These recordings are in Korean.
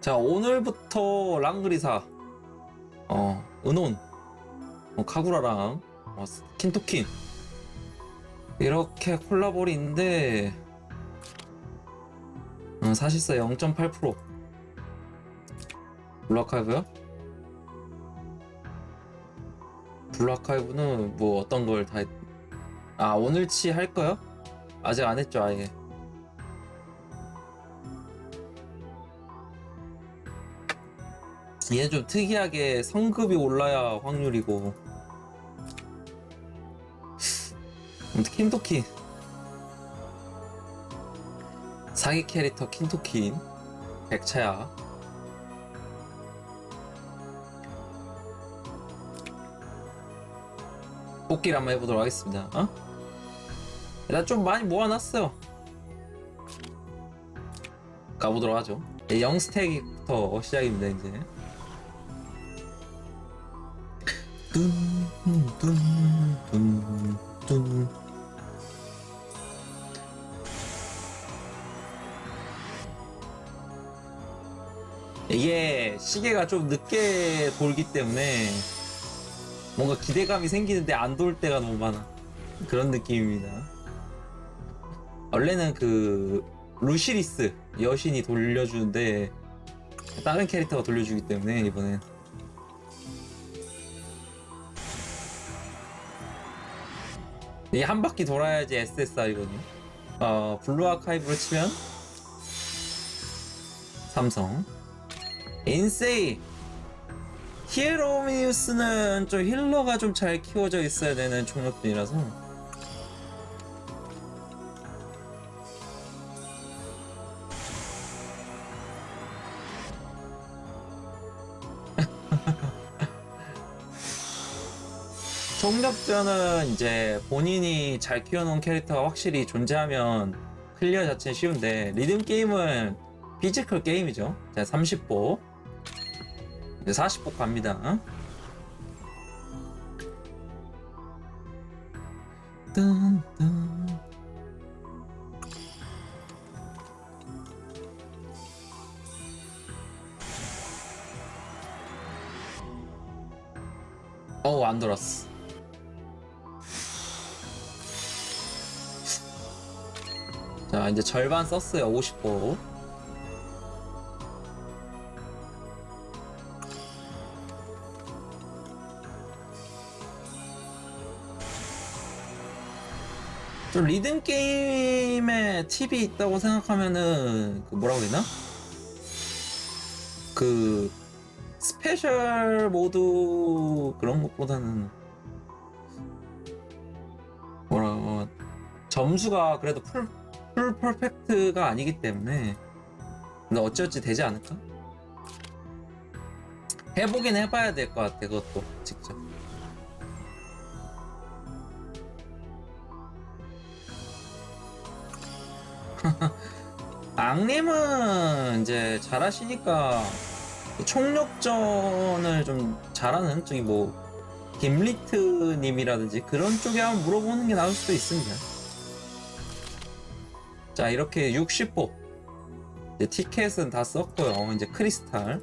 자 오늘부터 랑그리사. 어 은혼. 어, 카구라랑 어, 킨토킨. 이렇게 있는데 어, 사실상 0.8% 블루아카이브요? 블루아카이브는 뭐 어떤 걸다 했... 아 오늘치 할 거요? 아직 안 했죠 아예 얘는 좀 특이하게 성급이 올라야 확률이고. 아무튼 킨토킨 사기 캐릭터 킨토킨 백차야. 뽑기를 한번 해보도록 하겠습니다. 어? 일단 좀 많이 모아놨어요. 가보도록 하죠. 0스택부터 시작입니다 이제 뚠뚠뚠뚠 이게 시계가 좀 늦게 돌기 때문에 뭔가 기대감이 생기는데 안 돌 때가 너무 많아. 그런 느낌입니다. 원래는 그 루시리스 여신이 돌려주는데 다른 캐릭터가 돌려주기 때문에 이번엔 이게 한 바퀴 돌아야지 SSR이거든요. 어, 블루 아카이브로 치면 삼성, 인세이, 히에로미우스는 좀 힐러가 좀 잘 키워져 있어야 되는 총력들이라서 총력전은 이제 본인이 잘 키워놓은 캐릭터가 확실히 존재하면 클리어 자체는 쉬운데 리듬 게임은 피지컬 게임이죠. 자, 30보 이제 40보 갑니다. 딴, 딴. 어우 안 돌았어. 자 이제 절반 썼어요 50보 좀 리듬 게임에 팁이 있다고 생각하면은 그 뭐라고 되나? 그 스페셜 모드 그런 것보다는 뭐라고 점수가 그래도 풀, 풀 퍼펙트가 아니기 때문에 근데 어찌어찌 되지 않을까? 해보긴 해봐야 될 것 같아 그것도 직접 앙님은 이제 잘하시니까 총력전을 좀 잘하는 쪽이 뭐 김리트님이라든지 그런 쪽에 한번 물어보는 게 나을 수도 있습니다. 자 이렇게 60호 이제 티켓은 다 썼고요. 이제 크리스탈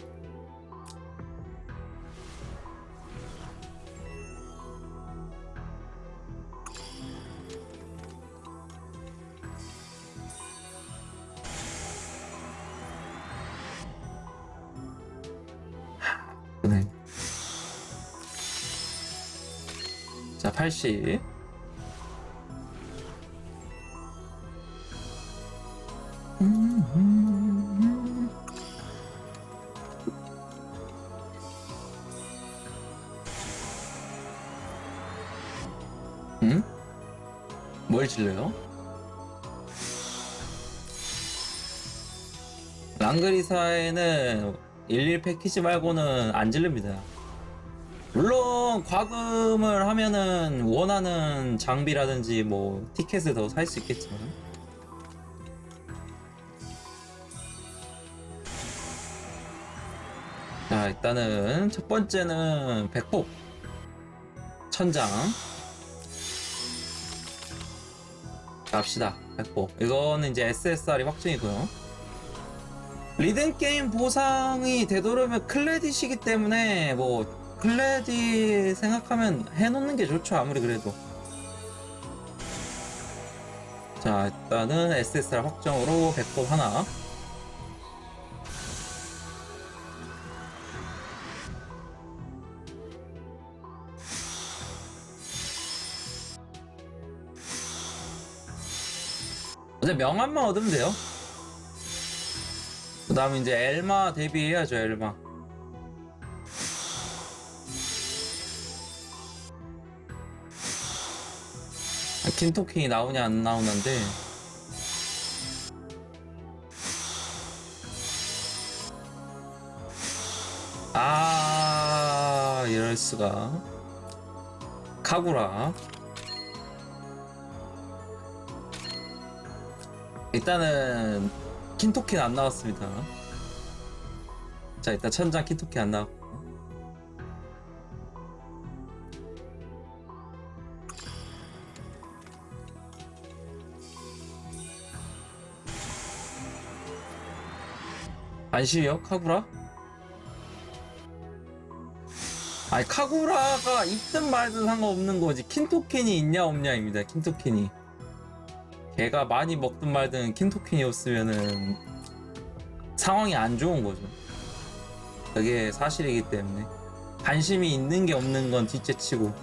네. 자, 80. 뭘 질러요? 랑그리사에는 11 패키지 말고는 안 질릅니다. 물론 과금을 하면은 원하는 장비라든지 뭐 티켓을 더 살 수 있겠지만 자 일단은 첫 번째는 백폭 천장 갑시다. 백폭 이거는 이제 SSR이 확정이고요. 리듬 게임 보상이 되도록이면 클레딧이기 때문에 뭐 클레딧 생각하면 해놓는 게 좋죠 아무리 그래도. 자 일단은 SSR 확정으로 배꼽 하나 어제 명함만 얻으면 돼요. 그 다음에 이제 엘마 데뷔해야죠 엘마. 아, 킨토킹이 나오냐 안 나오는데. 아 이럴 수가. 카구라 일단은 킨토킨 안 나왔습니다 자 일단 천장 킨토킨 안 나왔고 안심이요? 카구라? 아니 카구라가 있든 말든 상관없는 거지 킨토킨이 있냐 없냐입니다 킨토킨이 걔가 많이 먹든 말든 킨토킨이었으면은 상황이 안 좋은 거죠 그게 사실이기 때문에 관심이 있는 게 없는 건 뒷째치고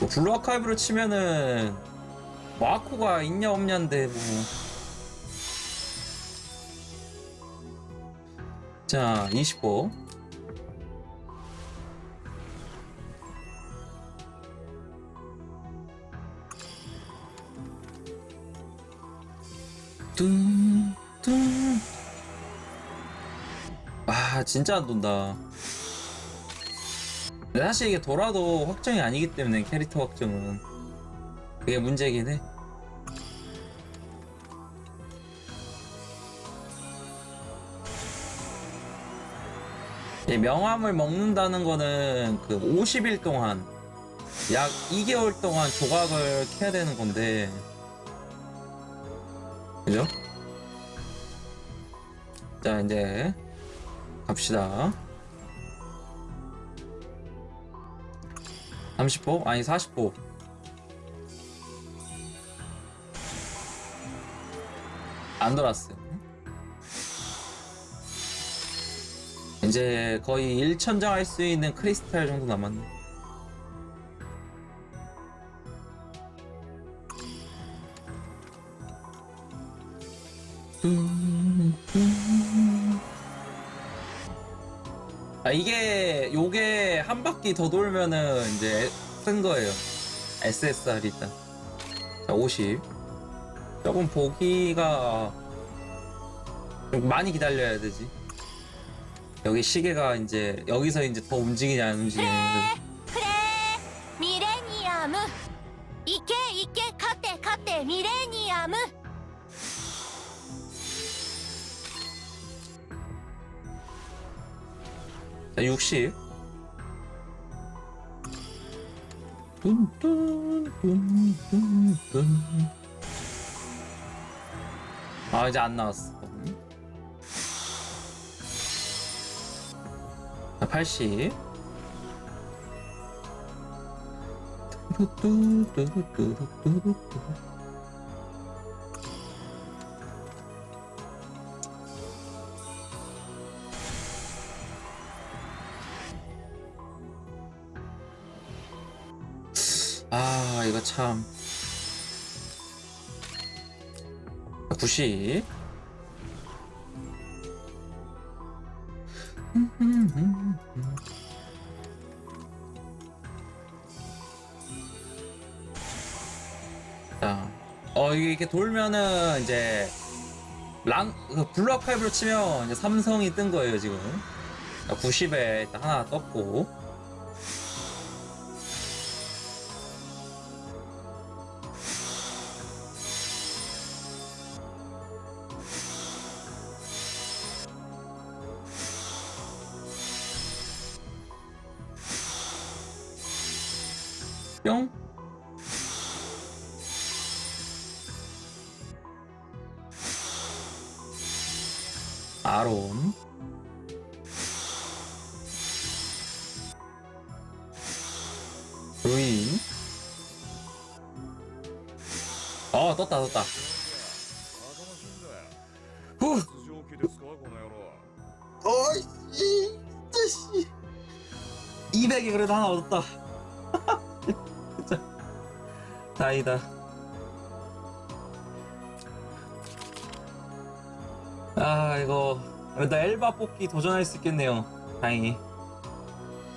뭐 블루 아카이브를 치면은 뭐 아코가 있냐 없냐인데 뭐. 자, 25. 뚱, 뚱. 아, 진짜 안 돈다. 사실 이게 돌아도 확정이 아니기 때문에 캐릭터 확정은. 그게 문제긴 해. 이 명함을 먹는다는 거는 그 50일 동안 약 2개월 동안 조각을 캐야 되는 건데 그죠? 자 이제 갑시다 30호? 아니 40호 안 돌았어요. 이제 거의 1천장 할 수 있는 크리스탈 정도 남았네. 아, 이게 요게 한 바퀴 더 돌면은 이제 큰 거예요. SSR 일단. 자, 50. 조금 보기가 좀 많이 기다려야 되지. 여기 시계가 이제 여기서 이제 더 움직이냐 안 움직이냐. 그래 미레니엄 이게 이게 카테 카테 미레니엄 자 60. 뚠뚠뚠뚠뚠. 아 이제 안 나왔어. 자 80. 뚜루뚜루뚜루뚜루뚜루. 아 이거 참 90. 자, 어 이게 이렇게 돌면은 이제 랑그 블루 아카이브로 치면 이제 삼성이 뜬 거예요 지금. 90에 일단 하나 떴고. 아롬 루인. 어 떴다 떴다. 후! 어이씨 200이 그래도 하나 얻었다. 다이다. 아 이거 그래도 엘바 뽑기 도전할 수 있겠네요. 다행히